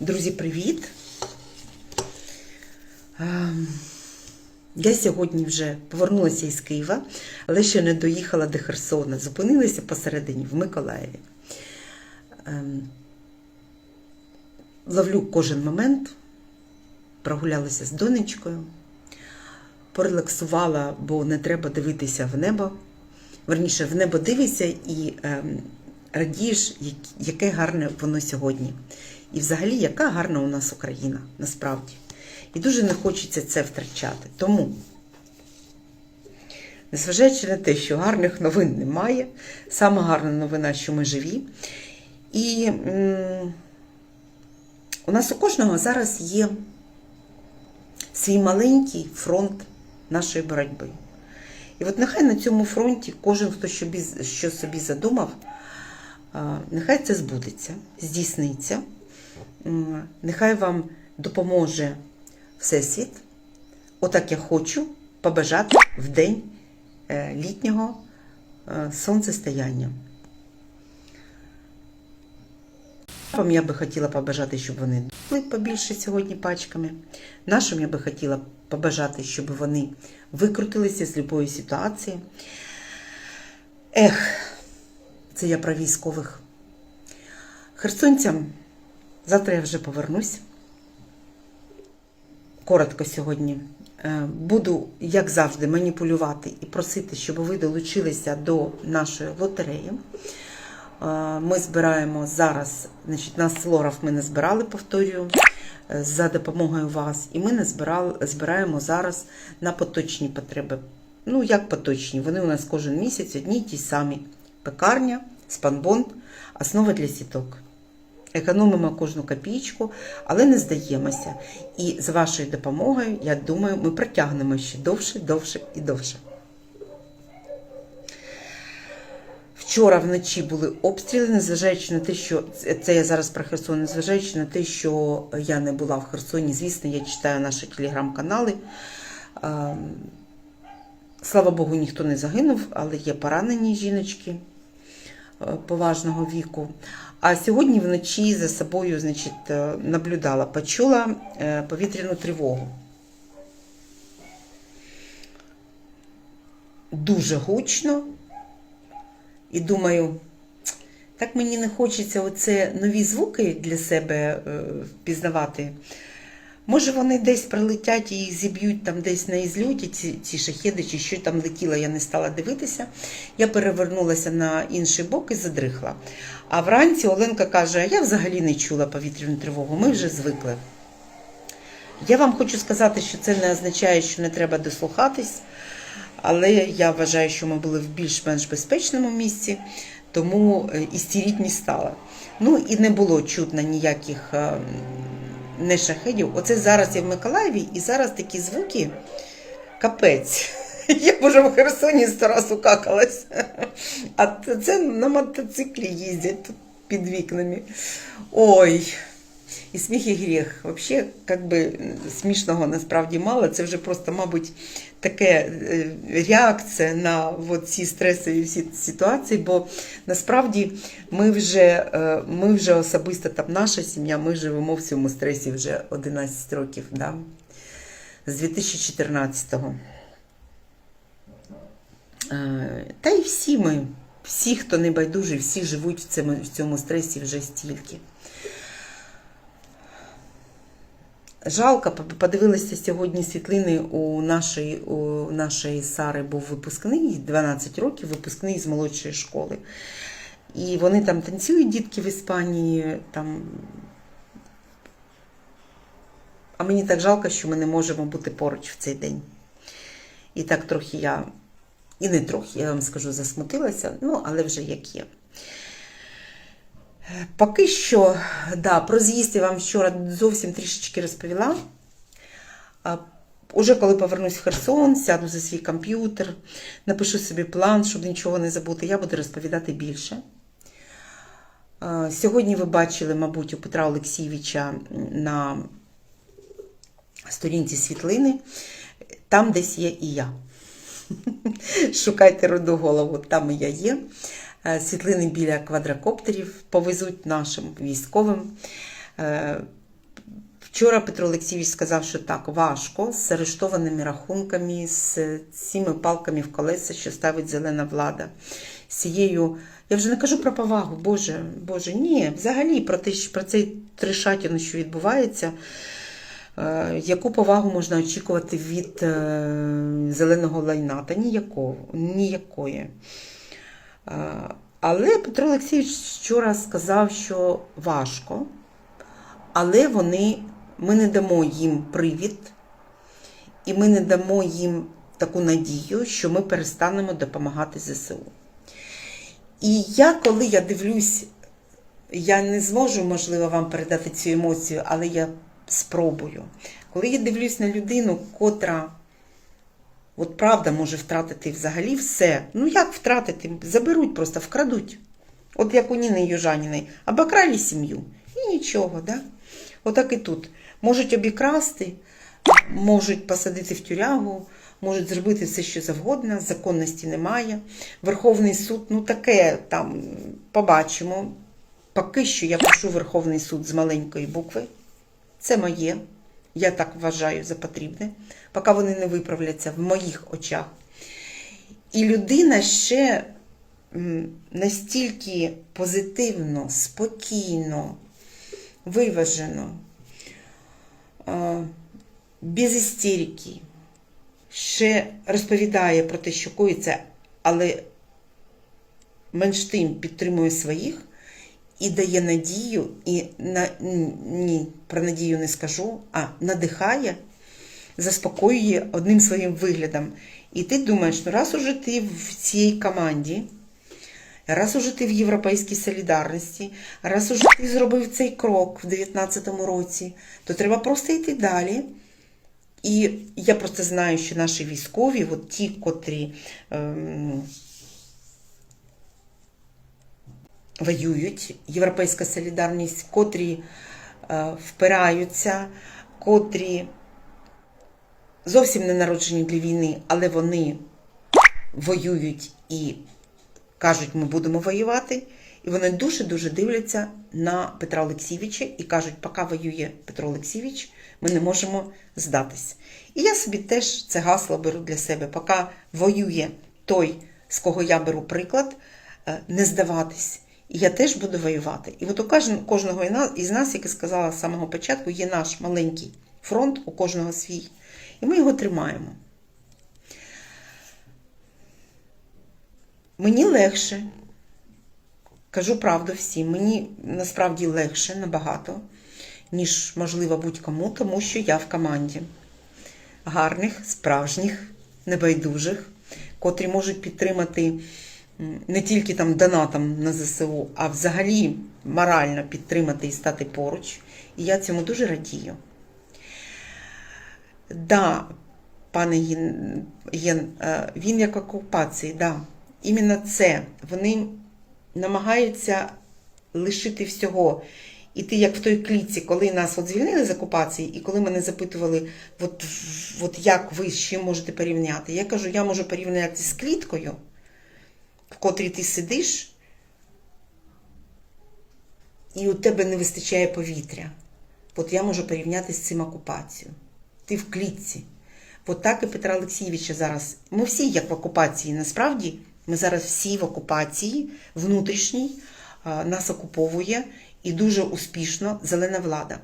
Друзі, привіт! Ем, Я сьогодні вже повернулася із Києва, але ще не доїхала до Херсона. Зупинилася посередині в Миколаєві. Ем, Ловлю кожен момент, прогулялася з донечкою, порелаксувала, бо не треба дивитися в небо. Верніше, в небо дивишся і ем, радієш, яке гарне воно сьогодні. І взагалі, яка гарна у нас Україна, насправді. І дуже не хочеться це втрачати. Тому, незважаючи на те, що гарних новин немає, сама гарна новина, що ми живі. І м, у нас у кожного зараз є свій маленький фронт нашої боротьби. І от нехай на цьому фронті кожен, хто що собі задумав, нехай це збудеться, здійсниться. М, Нехай вам допоможе Всесвіт. Отак я хочу побажати в день е, літнього е, сонцестояння. Вам я би хотіла побажати, щоб вони були побільше сьогодні пачками. Нашим я би хотіла побажати, щоб вони викрутилися з будь-якої ситуації. Ех, це я про військових. Херсонцям завтра я вже повернусь. Коротко сьогодні. Е, Буду, як завжди, маніпулювати і просити, щоб ви долучилися до нашої лотереї. Е, Ми збираємо зараз, значить, нас лоров ми не збирали, повторюю, е, за допомогою вас. І ми не збирали, збираємо зараз на поточні потреби. Ну, як поточні? Вони у нас кожен місяць одні й ті самі. Пекарня, спанбонд, основа для сіток. Економимо кожну копійку, але не здаємося. І з вашою допомогою, я думаю, ми протягнемо ще довше, довше і довше. Вчора вночі були обстріли, незважаючи на те, що це я зараз про Херсон, незважаючи на те, що я не була в Херсоні, звісно, я читаю наші телеграм-канали. Ем, Слава Богу, ніхто не загинув, але є поранені жіночки е, поважного віку. А сьогодні вночі за собою значить, е, наблюдала, почула е, повітряну тривогу. Дуже гучно. І думаю, так мені не хочеться оце нові звуки для себе е, впізнавати. Може, вони десь прилетять і їх зіб'ють там десь на ізльоті, ці, ці шахеди, чи що там летіло, я не стала дивитися. Я перевернулася на інший бок і задрихла. А вранці Оленка каже: я взагалі не чула повітряну тривогу, ми вже звикли. Я вам хочу сказати, що це не означає, що не треба дослухатись, але я вважаю, що ми були в більш-менш безпечному місці, тому е, істеріть не стала. Ну і не було чутно ніяких е, не шахедів. Оце зараз я в Миколаєві, і зараз такі звуки капець. Я вже в Херсоні сто раз укакалась. А це на мотоциклі їздять під вікнами. Ой. І сміх і гріх. Взагалі, як би смішного насправді мало. Це вже просто, мабуть, таке е, реакція на ці стресові всі ситуації, бо насправді ми вже, е, ми вже особисто там наша сім'я, ми живемо в цьому стресі вже 11 років, да? з 2014-го. Е, Та й всі ми, всі, хто не байдужий, всі живуть в цьому, в цьому стресі вже стільки. Жалко, подивилася сьогодні світлини у нашої, у нашої Сари був випускний, 12 років, випускний з молодшої школи. І вони там танцюють, дітки в Іспанії. Там... А мені так жалко, що ми не можемо бути поруч в цей день. І так трохи я, і не трохи, я вам скажу, засмутилася, ну, але вже як є. Поки що, да, про з'їзд я вам вчора зовсім трішечки розповіла. А, Уже коли повернусь в Херсон, сяду за свій комп'ютер, напишу собі план, щоб нічого не забути, я буду розповідати більше. А, Сьогодні ви бачили, мабуть, у Петра Олексійовича на сторінці світлини, там десь є і я. Шукайте роду голову, там і я є. Е, Світлини біля квадрокоптерів повезуть нашим військовим. Е, Вчора Петро Олексійович сказав, що так, важко, з арештованими рахунками, з цими палками в колеса, що ставить зелена влада. Цією, я вже не кажу про повагу, Боже, Боже, ні, взагалі про, те, про цей трешатіну, що відбувається. Е, Яку повагу можна очікувати від зеленого лайна? Та ніякого, ніякої. Е, Але Петро Олексійович вчора сказав, що важко, але вони, ми не дамо їм привід, і ми не дамо їм таку надію, що ми перестанемо допомагати ЗСУ. І я, коли я дивлюсь, я не зможу, можливо, вам передати цю емоцію, але я спробую. Коли я дивлюсь на людину, котра от правда може втратити взагалі все. Ну як втратити? Заберуть просто, вкрадуть. От як у Ніни Южаніної. Обокрали сім'ю. І нічого, да? Отак і тут. Можуть обікрасти, можуть посадити в тюрягу, можуть зробити все, що завгодно, законності немає. Верховний суд, ну таке там побачимо. Поки що я пишу Верховний суд з маленької букви. Це моє. Я так вважаю за потрібне, поки вони не виправляться в моїх очах. І людина ще настільки позитивно, спокійно, виважено, без істерики, ще розповідає про те, що коїться, але менш тим підтримує своїх і дає надію, і на, ні, про надію не скажу, а надихає, заспокоює одним своїм виглядом. І ти думаєш, ну раз уже ти в цій команді, раз уже ти в Європейській солідарності, раз уже ти зробив цей крок в 2019 році, то треба просто йти далі. І я просто знаю, що наші військові, от ті, котрі ем, воюють, Європейська солідарність, котрі е, впираються, котрі зовсім не народжені для війни, але вони воюють і кажуть, ми будемо воювати. І вони дуже-дуже дивляться на Петра Олексійовича і кажуть, поки воює Петро Олексійович, ми не можемо здатись. І я собі теж це гасло беру для себе, поки воює той, з кого я беру приклад, е, не здаватись. І я теж буду воювати. І от у кожного із нас, як я сказала з самого початку, є наш маленький фронт, у кожного свій. І ми його тримаємо. Мені легше, кажу правду всім, мені насправді легше набагато, ніж, можливо, будь-кому, тому що я в команді гарних, справжніх, небайдужих, котрі можуть підтримати не тільки там донатом на ЗСУ, а взагалі морально підтримати і стати поруч. І я цьому дуже радію. Да, пане Єн, е, він як окупації, да. Іменно це. Вони намагаються лишити всього. І ти, як в той клітці, коли нас от звільнили з окупації, і коли мене запитували, от, от як ви з чим можете порівняти, я кажу, я можу порівняти з кліткою, котрій ти сидиш, і у тебе не вистачає повітря. От я можу порівняти з цим окупацією. Ти в клітці. От так і Петра Олексійовича зараз. Ми всі як в окупації. Насправді, ми зараз всі в окупації внутрішній, нас окуповує і дуже успішно зелена влада.